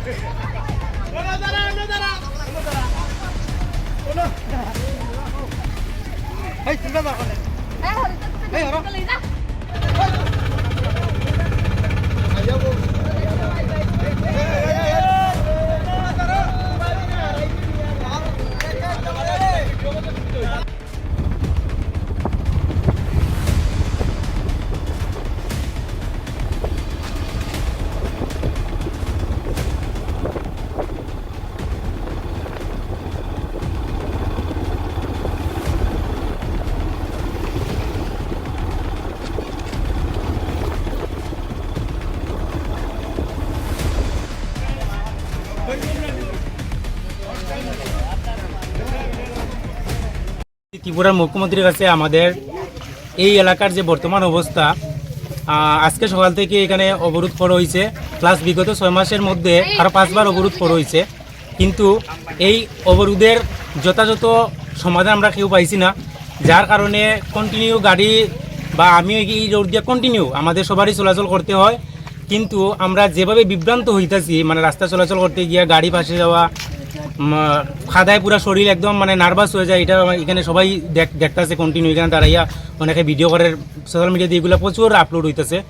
Hei, sudah makan. Eh, harus tetap. Hei, orang. Ayo, Bu. ত্রিপুরার মুখ্যমন্ত্রীর কাছে আমাদের এই এলাকার যে বর্তমান অবস্থা আজকে সকাল থেকে এখানে অবরোধ করা হয়েছে। প্লাস বিগত ছয় মাসের মধ্যে আরও পাঁচবার অবরোধ করা হয়েছে। কিন্তু এই অবরোধের যথাযথ সমাধান আমরা কেউ পাইছি না। যার কারণে কন্টিনিউ গাড়ি বা আমি এই রোড দিয়ে কন্টিনিউ আমাদের সবারই চলাচল করতে হয়। কিন্তু আমরা যেভাবে বিভ্রান্ত হইতাছি মানে রাস্তা চলাচল করতে গিয়ে গাড়ি পাশে যাওয়া খাদায় পুরো শরীর একদম মানে নার্ভাস হয়ে যায়। এটা এখানে সবাই দেখ- দেখতাছে কন্টিনিউ এখানে দাঁড়াইয়া অনেকে ভিডিও করে সোশ্যাল মিডিয়া দিয়ে এগুলো প্রচুর আপলোড হইতেছে।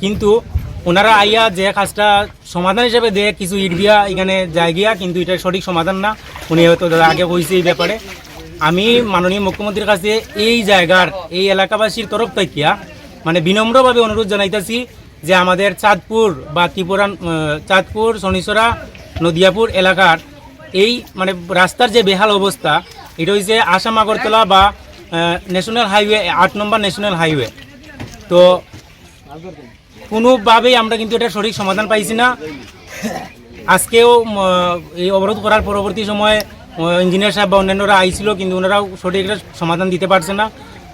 কিন্তু ওনারা আইয়া যে কাজটা সমাধান হিসেবে দেয়, কিছু ইটবিয়া এখানে যায় গিয়া, কিন্তু এটা সঠিক সমাধান না। উনি হয়তো দাদা আগে কইছে এই ব্যাপারে। আমি মাননীয় মুখ্যমন্ত্রীর কাছে এই জায়গার, এই এলাকাবাসীর তরফ থেকে মানে বিনম্রভাবে অনুরোধ জানাইতেছি যে আমাদের চাঁদপুর বা ত্রিপুরা চাঁদপুর শনিসরা নদিয়াপুর এলাকার এই মানে রাস্তার যে বেহাল অবস্থা, এটা হচ্ছে আসাম, আগরতলা বা ন্যাশনাল হাইওয়ে আট নম্বর ন্যাশনাল হাইওয়ে তো কোনোভাবেই আমরা কিন্তু এটা সঠিক সমাধান পাইছি না। আজকেও এই অবরোধ করার পরবর্তী সময়ে ইঞ্জিনিয়ার সাহেব বা অন্যান্যরা আইছিল, কিন্তু ওনারাও সঠিক একটা সমাধান দিতে পারছে না।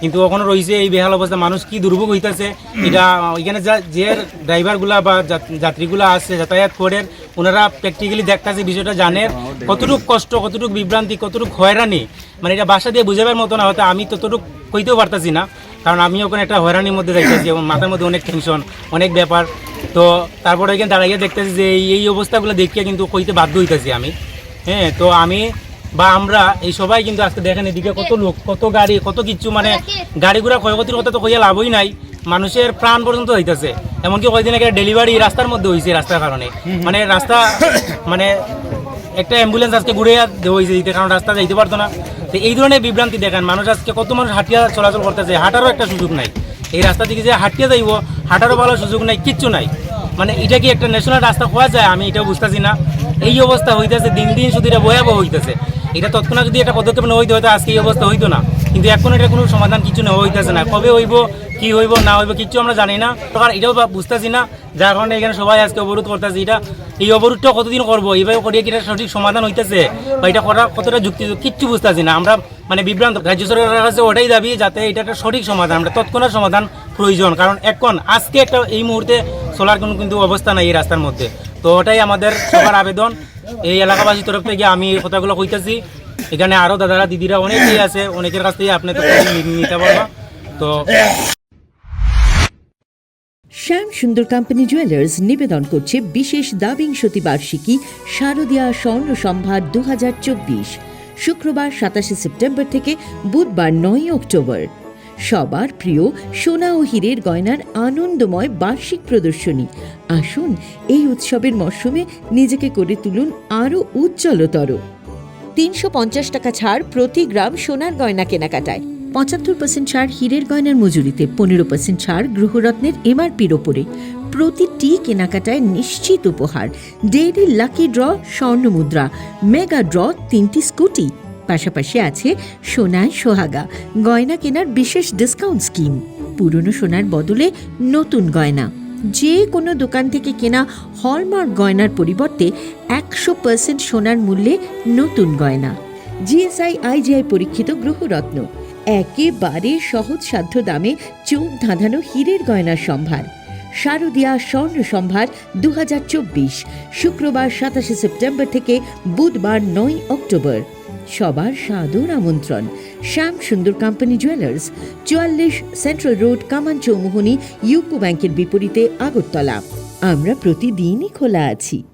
কিন্তু ওখানে রয়েছে এই বেহাল অবস্থা মানুষ কি দুর্ভোগ হইতেছে? এটা এখানে যা যে ড্রাইভারগুলা বা যাত্রীগুলা আছে যাতায়াত করে ওনারা প্র্যাকটিক্যালি দেখতেছে বিষয়টা জানে কতটুক কষ্ট কতটুক বিভ্রান্তি কতটুক হয়রানি মানে এটা বাসা দিয়ে বুঝাবার মতো না হয়তো আমি ততটুক কইতেও পারতাছি না কারণ আমি ওখানে একটা হয়রানির মধ্যে যাইতেছি এবং মাথার মধ্যে অনেক টেনশন অনেক ব্যাপার। তো তারপরে এখানে দাঁড়াইয়া দেখতেছি যে এই এই অবস্থাগুলো দেখিয়ে কিন্তু কইতে বাধ্য হইতেছি আমি। হ্যাঁ তো আমি বা আমরা এই সবাই কিন্তু আজকে দেখেন এদিকে কত লোক কত গাড়ি কত কিছু মানে গাড়িগুড়া ক্ষয়ক্ষতির কথা তো কইয়া লাভই নাই। মানুষের প্রাণ পর্যন্ত হইতেছে এমনকি কয়েকদিন আগে ডেলিভারি রাস্তার মধ্যে হয়েছে রাস্তার কারণে। মানে রাস্তা মানে একটা অ্যাম্বুলেন্স আজকে ঘুরে হয়েছে দিতে কারণ রাস্তা যাইতে পারতো না। তো এই ধরনের বিভ্রান্তি দেখেন। মানুষ আজকে কত মানুষ হাঁটিয়া চলাচল করতেছে হাঁটারও একটা সুযোগ নাই। এই রাস্তা থেকে যে হাঁটিয়ে যাইব হাঁটারও ভালো সুযোগ নাই কিচ্ছু নাই। মানে এটা কি একটা ন্যাশনাল রাস্তা হওয়া যায়? আমি এটাও বুঝতেছি না। এই অবস্থা হইতেছে দিন দিন শুধু এটা ভয়াবহ হইতেছে। এটা তৎক্ষণাৎ যদি একটা পদক্ষেপ নেওয়া হইতে হয়তো আজকে এই অবস্থা হইতো না। কিন্তু এখন এটা কোনো সমাধান কিছু নেওয়া হইতেছে না। কবে হইব, কি হইব, না হইব, কিচ্ছু আমরা জানি না। তো আর এটাও বুঝতেছি না। যার কারণে এখানে সবাই আজকে অবরোধ করতেছে। এটা এই অবরোধটা কতদিন করব? এইভাবে করিয়ে কি এটা সঠিক সমাধান হইতেছে? বা এটা করা কতটা যুক্তি কিচ্ছু বুঝতেছি না। আমরা মানে বিভ্রান্ত। রাজ্য সরকারের কাছে ওটাই দাবি যাতে এটা একটা সঠিক সমাধান আমরা তৎক্ষণাৎ সমাধান প্রয়োজন। কারণ এখন আজকে একটা এই মুহূর্তে চলার কোনো কিন্তু অবস্থা নাই এই রাস্তার মধ্যে। তো ওটাই আমাদের সবার আবেদন। এই এলাকাবাসীর তরফ থেকে আমি এই কথাগুলো কইতেছি। এখানে আরও দাদারা, দিদিরা অনেকেই আছে, অনেকের কাছ থেকে আপনি তো নিতে পারবা। তো শ্যাম সুন্দর কোম্পানি জুয়েলার্স নিবেদন করছে বিশেষ দাবিংশতি বার্ষিকী শারদীয়া স্বর্ণ সম্ভার দু হাজার চব্বিশ। শুক্রবার সাতাশে সেপ্টেম্বর থেকে বুধবার নয় অক্টোবর। সবার প্রিয় সোনা ও হীরের গয়নার আনন্দময় বার্ষিক প্রদর্শনী। আসুন, এই উৎসবের মরশুমে নিজেকে করে তুলুন আরও উজ্জ্বলতর। তিনশো পঞ্চাশ টাকা ছাড় প্রতি গ্রাম সোনার গয়না কেনাকাটায়। পঁচাত্তর পার্সেন্ট ছাড় হীরের গয়নার মজুরিতে, পনেরো পার্সেন্ট ছাড় গ্রহরত্নের এমআরপির ওপরে। প্রতিটি কেনাকাটায় নিশ্চিত উপহার। ডেইলি লাকি ড্র স্বর্ণ মুদ্রা মেগা ড্র, তিনটি স্কুটি। পাশাপাশি আছে সোনায় সোহাগা, গয়না কেনার বিশেষ ডিসকাউন্ট স্কিম পুরনো সোনার বদলে নতুন গয়না। যে কোনো দোকান থেকে কেনা হলমার্ক গয়নার পরিবর্তে একশো পার্সেন্ট সোনার মূল্যে নতুন গয়না। জিএসআই আইজিআই পরীক্ষিত গ্রহরত্ন। একেবারে সহজ সাধ্য দামে চোখ ধাঁধানো হীরের গয়নার সম্ভার। শারদীয়া স্বর্ণ সম্ভার দু হাজার চব্বিশ, শুক্রবার সাতাশে সেপ্টেম্বর থেকে বুধবার নয় অক্টোবর। সবার সাদর আমন্ত্রণ। শ্যাম সুন্দর কোম্পানি জুয়েলার্স চুয়াল্লিশ সেন্ট্রাল রোড কামান চৌমুহনী ইউকো ব্যাংকের বিপরীতে আগরতলা। আমরা প্রতিদিনই খোলা আছি।